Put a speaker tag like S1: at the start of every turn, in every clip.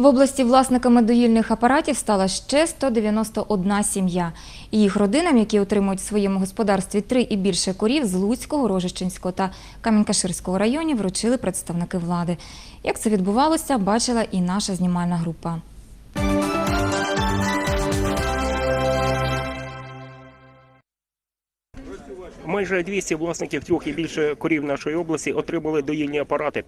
S1: В області власниками доїльних апаратів стала ще 191 сім'я. Їх родинам, які отримують в своєму господарстві три і більше корів з Луцького, Рожичинського та Камінкаширського районів, вручили представники влади. Як це відбувалося, бачила і наша знімальна група.
S2: Майже 200 власників трьох і більше корів нашої області отримали доїльні апарати.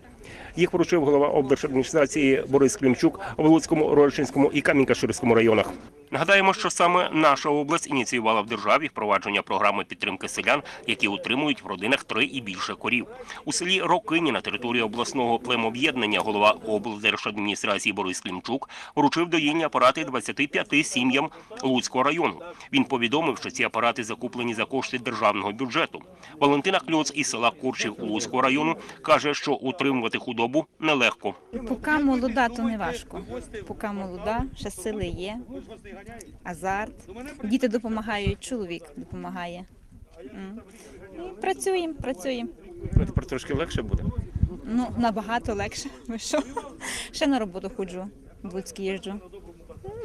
S2: Їх вручив голова облдержадміністрації Борис Клімчук в Луцькому, Рожичинському і Камінькаширському районах. Нагадаємо, що саме наша область ініціювала в державі впровадження програми підтримки селян, які утримують в родинах три і більше корів. У селі Рокині на території обласного племоб'єднання голова облдержадміністрації Борис Клімчук вручив доїльні апарати 25 сім'ям Луцького району. Він повідомив, що ці апарати закуплені за кошти державного бюджету. Валентина Кльоц із села Курчів Луцького району каже, що утримувати худобу нелегко.
S3: Поки молода, то не важко. Поки молода, ще сили є, азарт. Діти допомагають, чоловік допомагає. М. І працюємо, працюємо.
S2: Ну, Тепер трошки легше буде.
S3: Ну, набагато легше. Ви що? Ще на роботу ходжу, в Луцьк їжджу.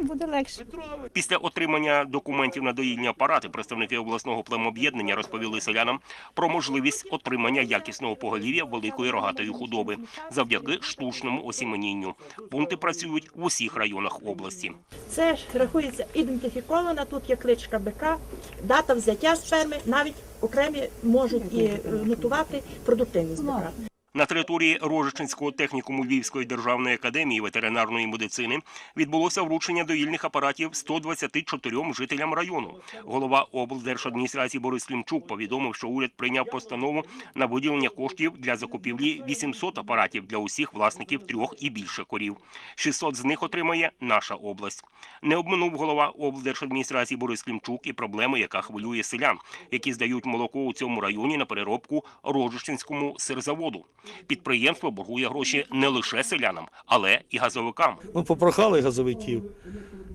S3: Буде легше.
S2: Після отримання документів на доїльні апарати представники обласного племоб'єднання розповіли селянам про можливість отримання якісного поголів'я великої рогатої худоби завдяки штучному осіменінню. Пункти працюють в усіх районах області.
S4: Це ж рахується ідентифікована, тут є кличка БК, дата взяття з ферми, навіть окремі можуть і е, нотувати продуктивність БК.
S2: На території Рожичинського технікуму Львівської державної академії ветеринарної медицини відбулося вручення доїльних апаратів 124 жителям району. Голова облдержадміністрації Борис Клімчук повідомив, що уряд прийняв постанову на виділення коштів для закупівлі 800 апаратів для усіх власників трьох і більше корів. 600 з них отримає наша область. Не обминув голова облдержадміністрації Борис Клімчук і проблеми, яка хвилює селян, які здають молоко у цьому районі на переробку Рожичинському сирзаводу. Підприємство боргує гроші не лише селянам, але і газовикам.
S5: Ну, попрохали газовиків,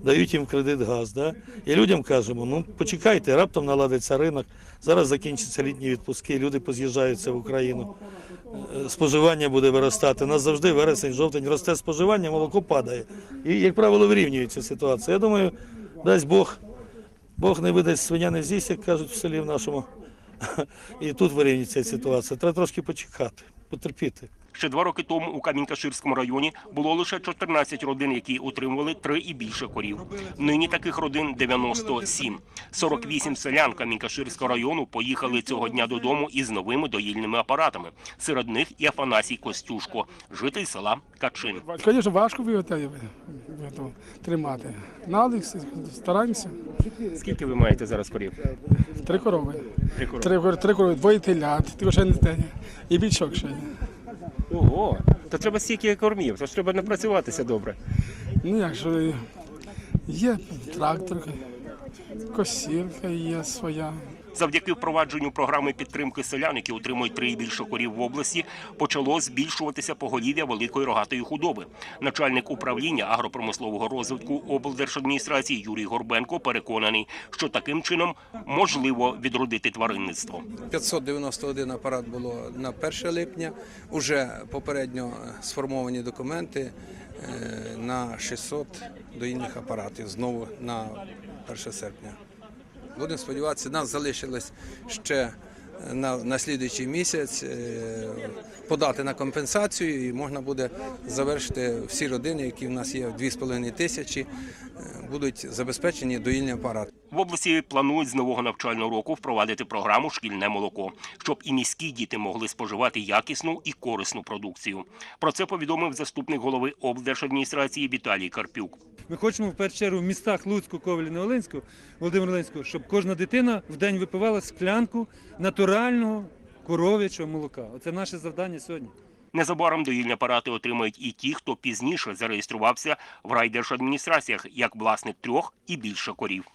S5: дають їм кредит газ. Да? І людям кажемо, ну почекайте, раптом наладиться ринок, зараз закінчаться літні відпуски, люди поз'їжджаються в Україну. Е, Споживання буде виростати. У нас завжди вересень, жовтень росте споживання, молоко падає. І, як правило, вирівнюється ситуація. Я думаю, дасть Бог, Бог не видасть свиня не з'їсть, як кажуть в селі в нашому. І тут вирівнюється ситуація. Треба трошки почекати, потерпіти.
S2: Ще два роки тому у Камінькаширському районі було лише 14 родин, які утримували три і більше корів. Нині таких родин 97. 48 селян Камінькаширського району поїхали цього дня додому із новими доїльними апаратами. Серед них і Афанасій Костюшко, житель села Качин.
S6: Звісно, важко виготовити, тримати. Але стараємося.
S2: Скільки ви маєте зараз корів?
S6: Три корови.
S2: Три корови.
S6: Три, кор- три корови, двоє телят, ти ще не те. І бічок ще є.
S2: Ого, то треба стільки кормів, то ж треба напрацюватися добре.
S6: Ну як же, є трактор, косілка є своя.
S2: Завдяки впровадженню програми підтримки селян, які отримують три і більше корів в області, почало збільшуватися поголів'я великої рогатої худоби. Начальник управління агропромислового розвитку облдержадміністрації Юрій Горбенко переконаний, що таким чином можливо відродити тваринництво.
S7: 591 апарат було на 1 липня. Уже попередньо сформовані документи е, на 600 доїльних апаратів знову на 1 серпня. Будемо сподіватися, нас залишилось ще на, на слідуючий місяць е, подати на компенсацію і можна буде завершити всі родини, які в нас є 2,5 тисячі, е, будуть забезпечені доїльні апарати.
S2: В області планують з нового навчального року впровадити програму Шкільне молоко, щоб і міські діти могли споживати якісну і корисну продукцію. Про це повідомив заступник голови облдержадміністрації Віталій Карпюк.
S8: Ми хочемо в першу чергу в містах Луцьку, Ковелі, Новолинську, Володимир Волинського, щоб кожна дитина в день випивала склянку натурального коров'ячого молока. Оце наше завдання сьогодні.
S2: Незабаром доїльні апарати отримають і ті, хто пізніше зареєструвався в райдержадміністраціях як власник трьох і більше корів.